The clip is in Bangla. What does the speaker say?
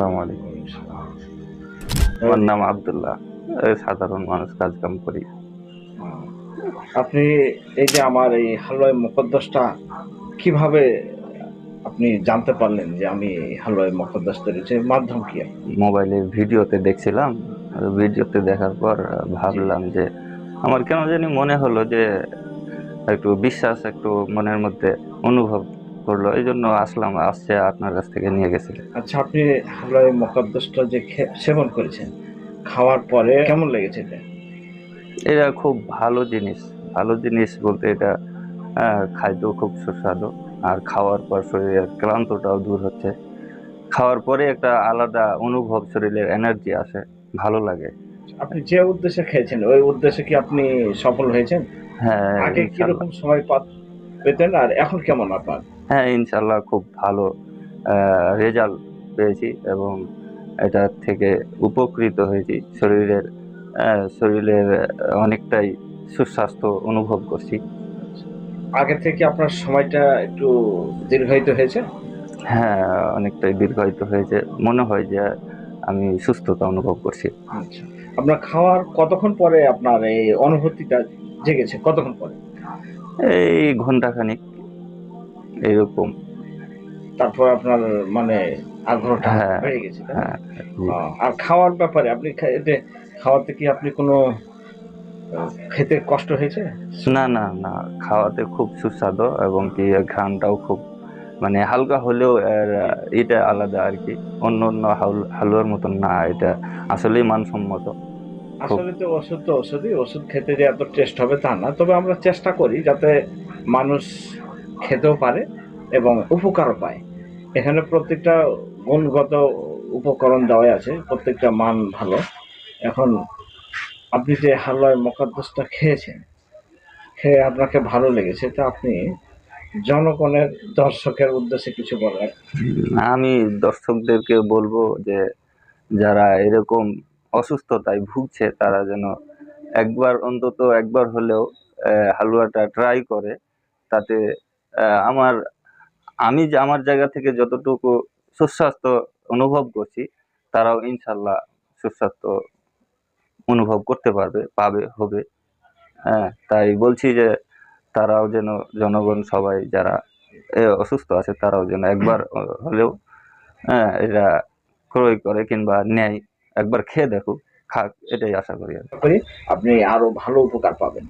আসসালামু আলাইকুম। আমার নাম আব্দুল্লাহ। এই সাধারণ মানুষ কাজ কাম করি। আপনি এই যে আমার এই হালুয়াই মুকদ্দসটা কীভাবে আপনি জানতে পারলেন যে আমি হালুয়াই মুকদ্দস মাধ্যম কি? মোবাইলে ভিডিওতে দেখছিলাম আর ভিডিওতে দেখার পর ভাবলাম যে আমার কেন জানি মনে হলো যে একটু বিশ্বাস একটু মনের মধ্যে অনুভব করল এই জন্য আসলাম আসছে আপনার কাছ থেকে নিয়ে গেছিলেন আচ্ছা আপনি হালুয়াই মুকদ্দসটা যে সেবন করেছেন খাওয়ার পরে কেমন লেগেছে এটা? এটা খুব ভালো জিনিস ভালো জিনিস বলতে এটা আহ, খাইতেও খুব সুস্বাদু আর খাওয়ার পর শরীরের ক্লান্তটাও দূর হচ্ছে। খাওয়ার পরে একটা আলাদা অনুভব শরীরের এনার্জি আসে ভালো লাগে। আপনি যে উদ্দেশ্যে খেয়েছেন ওই উদ্দেশ্যে কি আপনি সফল হয়েছেন? হ্যাঁ আগে। কীরকম সময় পেতেন আর এখন কেমন আপনার? হ্যাঁ ইনশাল্লাহ খুব ভালো রেজাল্ট পেয়েছি এবং এটা থেকে উপকৃত হয়েছি। শরীরের শরীরের অনেকটাই সুস্বাস্থ্য অনুভব করছি। আগে থেকে আপনার সময়টা একটু দীর্ঘায়িত হয়েছে? হ্যাঁ অনেকটাই দীর্ঘায়িত হয়েছে। মনে হয় যে আমি সুস্থতা অনুভব করছি। আচ্ছা আপনার খাওয়ার কতক্ষণ পরে আপনার এই অনুভূতিটা জেগেছে? কতক্ষণ পরে? এই ঘন্টাখানিক এইরকম তারপর আপনার মানে আগ্রহটা হ্যাঁ, বেড়ে গেছে হ্যাঁ আর খাওয়ার ব্যাপারে আপনি এতে খাওয়াতে কি আপনি কোনো খেতে কষ্ট হয়েছে? না না না খাওয়াতে খুব সুস্বাদু এবং কি ঘ্রাণটাও খুব মানে হালকা হলেও এর এটা আলাদা আর কি। অন্য অন্য হাল- হালুয়ার মতন না এটা আসলেই মানসম্মত। আসলে তো ওষুধ তো ওষুধই ওষুধ খেতে যে এত টেস্ট হবে তা না। তবে আমরা চেষ্টা করি যাতে মানুষ খেতেও পারে এবং উপকারও পায়। এখানে প্রত্যেকটা গুণগত উপকরণ দেওয়া আছে প্রত্যেকটা মান ভালো। এখন আপনি যে হালুয়ায় মকাদ্দসটা খেয়েছেন খেয়ে আপনাকে ভালো লেগেছে তা আপনি জনগণের দর্শকের উদ্দেশ্যে কিছু বলার আমি দর্শকদেরকে বলব যে যারা এরকম অসুস্থতায় ভুগছে তারা যেন একবার অন্তত একবার হলেও হালুয়াটা ট্রাই করে। তাতে আমার, আমি যে আমার জায়গা থেকে যতটুকু সুস্বাস্থ্য অনুভব করছি, তারাও ইনশাল্লাহ সুস্বাস্থ্য অনুভব করতে পারবে, পাবে, হবে। হ্যাঁ তাই বলছি যে তারাও যেন, জনগণ সবাই যারা অসুস্থ আছে তারাও যেন একবার হলেও হ্যাঁ এটা ক্রয় করে কিংবা নেয়। একবার খেয়ে দেখুক খাক এটাই আশা করি আপনি আরও ভালো উপকার পাবেন।